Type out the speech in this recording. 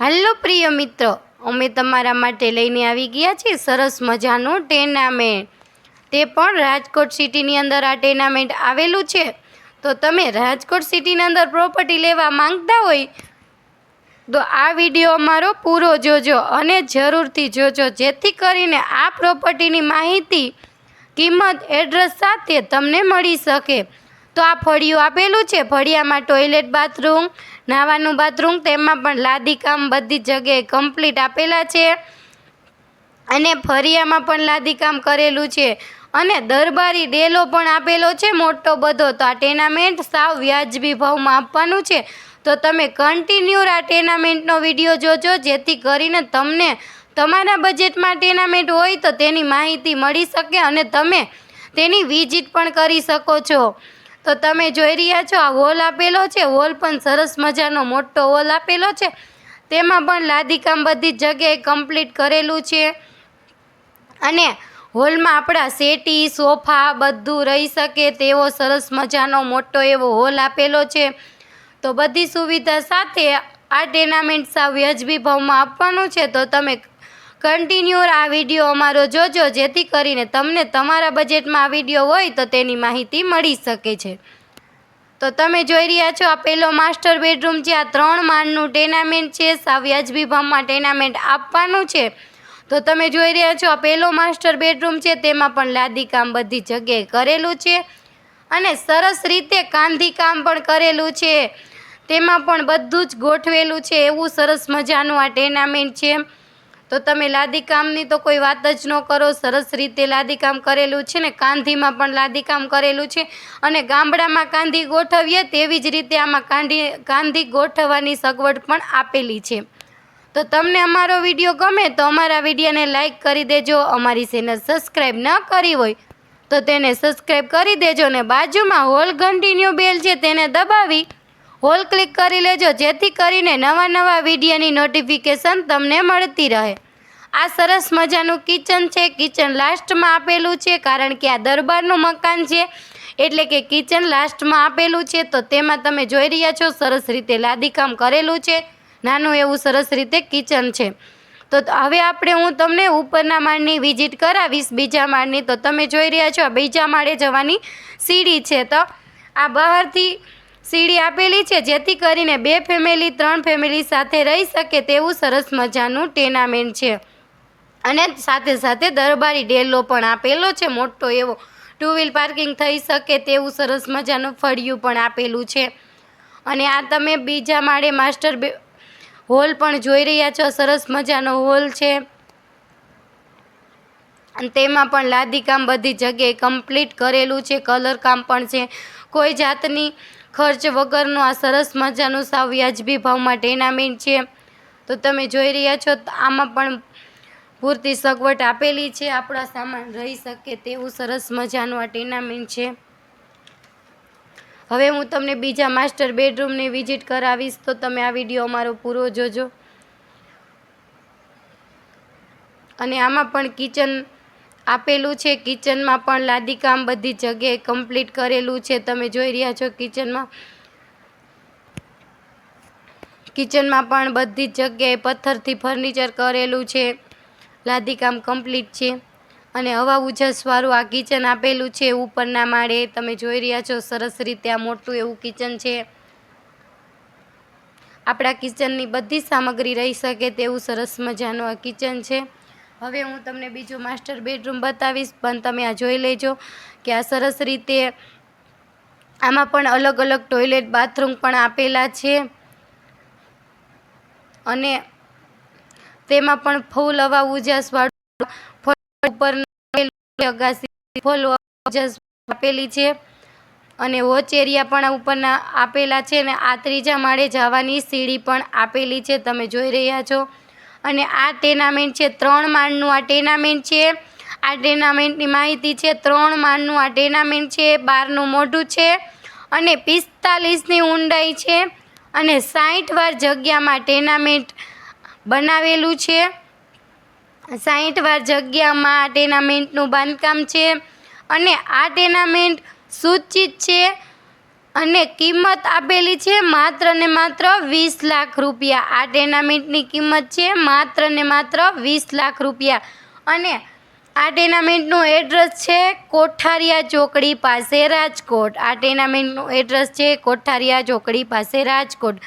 હાલો પ્રિય મિત્રો, અમે તમારા માટે લઈને આવી ગયા છીએ સરસ મજાનું ટેનામેન્ટ. તે પણ રાજકોટ સિટીની અંદર આ ટેનામેન્ટ આવેલું છે. તો તમે રાજકોટ સિટીની અંદર પ્રોપર્ટી લેવા માંગતા હોય, તો આ વીડિયો અમારો પૂરો જોજો અને જરૂરથી જોજો. જેથી કરીને આ પ્રોપર્ટીની માહિતી, કિંમત એડ્રેસ સાથે તમને મળી શકે. તો આ ફળિયું આપેલું છે. ફળિયામાં ટોયલેટ બાથરૂમ નાવાનું બાથરૂમ, તેમાં પણ લાદી કામ બધી જગ્યાએ કમ્પ્લીટ આપેલા છે. અને ફરિયામાં પણ લાદી કામ કરેલું છે. અને દરબારી ડેલો પણ આપેલો છે, મોટો બધો. તો આ ટેનામેન્ટ સાવ વ્યાજબી ભાવમાં આપવાનું છે. તો તમે કન્ટિન્યુ આ ટેનામેન્ટનો વીડિયો જોજો, જેથી કરીને તમને તમારા બજેટમાં ટેનામેન્ટ હોય તો તેની માહિતી મળી શકે અને તમે તેની વિઝિટ પણ કરી શકો છો. તો તમે જોઈ રહ્યા છો, આ હોલ આપેલો છે. હોલ પણ સરસ મજાનો મોટો હોલ આપેલો છે. તેમાં પણ લાદીકામ બધી જગ્યાએ કમ્પ્લીટ કરેલું છે. અને હોલમાં આપણા સેટી, સોફા બધું રહી શકે તેવો સરસ મજાનો મોટો એવો હોલ આપેલો છે. તો બધી સુવિધા સાથે આ ટેનામેન્ટ સાવ વ્યાજબી ભાવમાં આપવાનું છે. તો તમે કન્ટિન્યુ આ વીડિયો અમારો જોજો, જેથી કરીને તમને તમારા બજેટમાં આ વીડિયો હોય તો તેની માહિતી મળી શકે છે. તો તમે જોઈ રહ્યા છો આ પહેલો માસ્ટર બેડરૂમ છે, આ ત્રણ માળનું ટેનામેન્ટ છે, સાવ વ્યાજબી ભાવમાં ટેનામેન્ટ આપવાનું છે. તો તમે જોઈ રહ્યા છો આ પહેલો માસ્ટર બેડરૂમ છે, તેમાં પણ લાદી કામ બધી જગ્યાએ કરેલું છે. અને સરસ રીતે કાંધીકામ પણ કરેલું છે. તેમાં પણ બધું જ ગોઠવેલું છે, એવું સરસ મજાનું આ ટેનામેન્ટ છે. તો તમે લાદી કામની તો કોઈ વાત જ ન કરો, સરસ રીતે લાદી કામ કરેલું છે ને, કાંધીમાં પણ લાદી કામ કરેલું છે અને ગામડામાં કાંધી ગોઠવીએ તેવી જ રીતે આમાં કાંધી કાંધી ગોઠવવાની સગવડ પણ આપેલી છે. તો તમને અમારો વીડિયો ગમે તો અમારા વિડીયોને લાઈક કરી દેજો, અમારી ચેનલ સબસ્ક્રાઈબ ન કરી હોય તો તેને સબસ્ક્રાઈબ કરી દેજો ને બાજુમાં હોલ ઘંટીન્યુ બેલ છે તેને દબાવી હોલ ક્લિક કરી લેજો, જેથી કરીને નવા નવા વિડીયોની નોટિફિકેશન તમને મળતી રહે. આ સરસ મજાનું કિચન છે. કિચન લાસ્ટમાં આપેલું છે, કારણ કે આ દરબારનું મકાન છે. એટલે કે કિચન લાસ્ટમાં આપેલું છે, તો તેમાં તમે જોઈ રહ્યા છો, સરસ રીતે લાદીકામ કરેલું છે. નાનું એવું સરસ રીતે કિચન છે. તો હવે આપણે હું તમને ઉપરના માળની વિઝિટ કરાવીશ, બીજા માળની. તો તમે જોઈ રહ્યા છો બીજા માળે જવાની સીડી છે. તો આ બહારથી સીડી આપેલી છે, જેથી કરીને બે ફેમિલી ત્રણ ફેમિલી સાથે રહી શકે તેવું સરસ મજાનું ટેનામેન્ટ છે. અને સાથે સાથે દરબારી ડેલો પણ આપેલો છે, મોટો એવો. ટુ વ્હીલ પાર્કિંગ થઈ શકે તેવું સરસ મજાનું ફળિયું પણ આપેલું છે. અને આ તમે બીજા માળે માસ્ટર બે હોલ પણ જોઈ રહ્યા છો, સરસ મજાનો હોલ છે. અને તેમાં પણ લાદીકામ બધી જગ્યાએ કમ્પ્લીટ કરેલું છે કલર કામ પણ છે. કોઈ જાતની ખર્ચ વગરનું આ સરસ મજાનું સાવ વ્યાજબી ભાવમાં ટેનામેન્ટ છે. તો તમે જોઈ રહ્યા છો આમાં પણ પૂરતી સગવડ આપેલી છે. આપણા સામાન રહી શકે તેવું સરસ મજાનું આ ટેનામેન્ટ છે. હવે હું તમને બીજા માસ્ટર બેડરૂમની વિઝિટ કરાવીશ, તો તમે આ વીડિયો અમારો પૂરો જોજો. અને આમાં પણ કિચન આપેલું છે, કિચનમાં પણ લાદીકામ બધી જગ્યાએ કમ્પ્લીટ કરેલું છે. તમે જોઈ રહ્યા છો કિચનમાં. કિચનમાં પણ બધી જગ્યાએ પથ્થરથી ફર્નિચર કરેલું છે. લાદીકામ કમ્પ્લીટ છે. અને હવા ઉજાસવાળું આ કિચન આપેલું છે ઉપરના માળે. તમે જોઈ રહ્યા છો સરસ રીતે આ મોટું એવું કિચન છે. આપણા કિચનની બધી સામગ્રી રહી શકે તેવું સરસ મજાનું આ કિચન છે. હવે હું તમને બીજું માસ્ટર બેડરૂમ બતાવીશ, પણ તમે આ જોઈ લેજો કે આ સરસ રીતે આમાં પણ અલગ અલગ ટોયલેટ બાથરૂમ પણ આપેલા છે. અને તેમાં પણ ફૂલ હવા ઉજાસવાળું ઉપર ફૂલ ઉજાસ આપેલી છે. અને વોચ એરિયા પણ ઉપરના આપેલા છે અને આ ત્રીજા માળે જવાની સીડી પણ આપેલી છે, તમે જોઈ રહ્યા છો. અને આ ટેનામેન્ટ છે, ત્રણ માળનું આ ટેનામેન્ટ છે. આ ટેનામેન્ટની માહિતી છે, ત્રણ માળનું આ ટેનામેન્ટ છે, બારનું મોઢું છે અને પિસ્તાલીસની ઊંડાઈ છે અને સાઠ વાર જગ્યામાં ટેનામેન્ટ બનાવેલું છે. સાઠ વાર જગ્યામાં ટેનામેન્ટનું બાંધકામ છે અને આ ટેનામેન્ટ સૂચિત છે અને કિંમત આપેલી છે માત્ર ને માત્ર વીસ લાખ રૂપિયા. આ ટેનામેન્ટની કિંમત છે માત્ર ને માત્ર વીસ લાખ રૂપિયા. અને આ ટેનામેન્ટનું એડ્રેસ છે કોઠારિયા ચોકડી પાસે રાજકોટ. આ ટેનામેન્ટનું એડ્રેસ છે કોઠારિયા ચોકડી પાસે રાજકોટ.